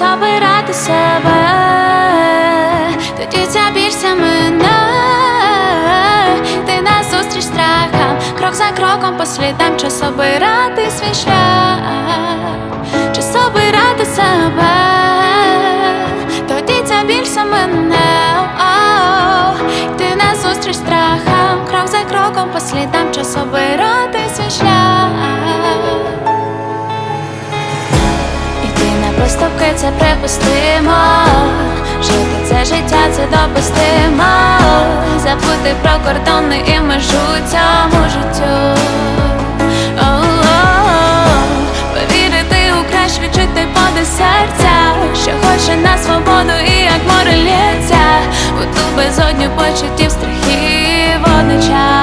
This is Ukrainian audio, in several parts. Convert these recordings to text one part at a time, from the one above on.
обирати себе, тоді більше мене, ти назустріч страхам, крок за кроком по слідам, час обирати свій шлях, час обирати себе, тоді ця більше мене, О, ти назустріч страхам, крок за кроком по слідам, час обирати Поступки це припустимо. Жити це життя, це допустимо. Забути про кордони і межу цьому життю. Повірити у краще відчути поди серця. Що хоче на свободу і як море лється. Ту безодню почуттів страхів водночас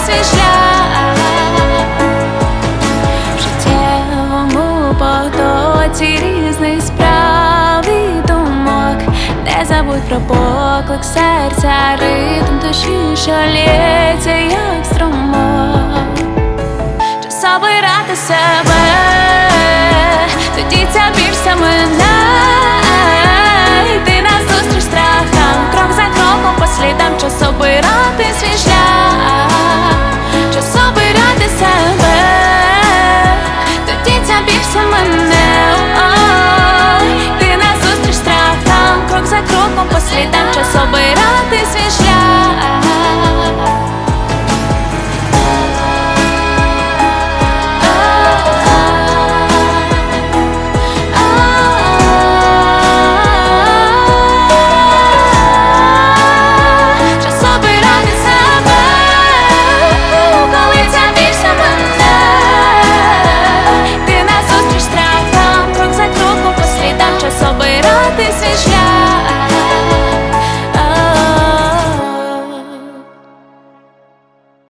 свій шлях в життєвому потоці різних справ і думок, не забудь про поклик серця, ритм душі що лється як струмок, щоб собирати себе. Jesteś